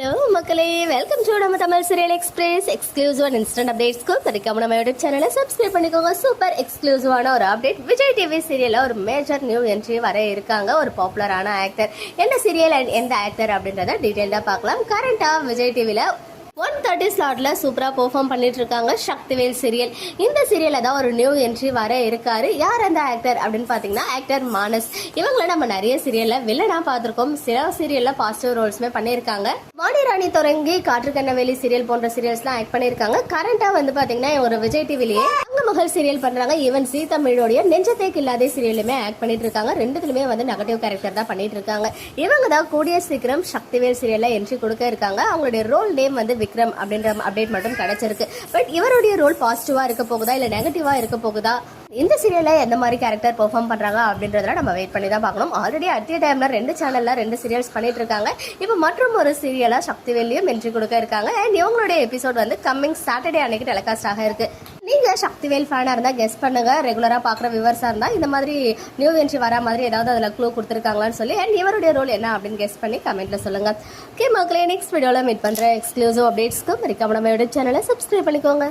Hello மக்களே. Welcome to நம்ம Tamil serial express எக்ஸ்க்ளூசிவான இன்ஸ்டன்ட் அப்டேட்ஸ்க்கு மறக்காம நம்ம யூடியூப் சேனலை சப்ஸ்கிரைப் பண்ணிக்கோங்க. சூப்பர் எக்ஸ்க்ளூசிவான ஒரு அப்டேட் விஜய் டிவி சீரியலில் ஒரு மேஜர் நியூ என்ட்ரி வர இருக்காங்க. ஒரு பாப்புலரான ஆக்டர் என்ன சீரியல் அண்ட் எந்த ஆக்டர் அப்படின்றத டீட்டெயில்டாக பார்க்கலாம். கரண்ட்டாக விஜய் டிவியில் ஒன் தேர்ட்டி ஸ்லாட்ல சூப்பராக பெர்ஃபார்ம் பண்ணிட்டு இருக்காங்க சக்திவேல் சீரியல் இந்த சீரியலில் தான் ஒரு நியூ என்ட்ரி வர இருக்காரு. யார் அந்த ஆக்டர் அப்படின்னு பார்த்தீங்கன்னா ஆக்டர் மானஸ். இவங்கள நம்ம நிறைய சீரியல்ல வில்லனா பார்த்துருக்கோம். சில சீரியல்ல பாசிட்டிவ் ரோல்ஸ்மே பண்ணியிருக்காங்க. வாணி ராணி தொடங்கி காற்றுக்கண்ணவேலி சீரியல் போன்ற சீரியல்ஸ்லாம் ஆக்ட் பண்ணியிருக்காங்க. கரண்ட்டாக வந்து பார்த்தீங்கன்னா ஒரு விஜய் டிவிலேயே மகள் சீரியல் பண்றாங்க. ஈவன் சி தமிழோடைய நெஞ்சத்தேக்கு இல்லாத சீரியலுமே ஆக்ட் பண்ணிட்டு இருக்காங்க. ரெண்டுத்துலயுமே வந்து நெகட்டிவ் கேரக்டர் தான் பண்ணிட்டு இருக்காங்க. இவங்க தான் கூடிய சீக்கிரம் சக்திவேல் சீரியல்ல என்ட்ரி கொடுக்க இருக்காங்க. அவங்களுடைய ரோல் நேம் வந்து விக்ரம் அப்படின்ற அப்டேட் மட்டும் கிடைச்சிருக்கு. பட் இவருடைய ரோல் பாசிட்டிவா இருக்க போகுதா? இல்ல நெகட்டிவா இருக்க போகுதா? இந்த சீரியல்ல எந்த மாதிரி கேரக்டர் பெர்ஃபார்ம் பண்றாங்க அப்படின்றத நம்ம வெயிட் பண்ணி தான் பார்க்கணும். ஆல்ரெடி அட் டைம்ல ரெண்டு சேனல்ல ரெண்டு சீரியல்ஸ் பண்ணிட்டு இருக்காங்க. இப்போ மற்றும் ஒரு சீரியலா சக்திவேலையும் என்ட்ரி கொடுக்க இருக்காங்க. அண்ட் இவங்களுடைய எபிசோட் வந்து கம்மிங் சாட்டர்டே அன்னைக்கு டெலிகாஸ்ட் ஆக இருக்கு. நீங்கள் சக்திவேல் ஃபேனாக இருந்தால் கெஸ் பண்ணுங்க. ரெகுலராக பார்க்குற விவர்ஸா இருந்தால் இந்த மாதிரி நியூ என்ட்ரி வர மாதிரி ஏதாவது அதில் க்ளூ கொடுத்துருக்காங்களான்னு சொல்லி அண்ட் இவருடைய ரோல் என்ன அப்படின்னு கெஸ் பண்ணி கமெண்ட்டில் சொல்லுங்கள் ஓகே மக்களே நெக்ஸ்ட் வீடியோவில் மீட் பண்ணுற எக்ஸ்க்ளூசிவ் அப்டேட்ஸ்க்கு மறக்காம நம்ம யூடியூப் சேனலை சப்ஸ்கிரைப் பண்ணிக்கோங்க.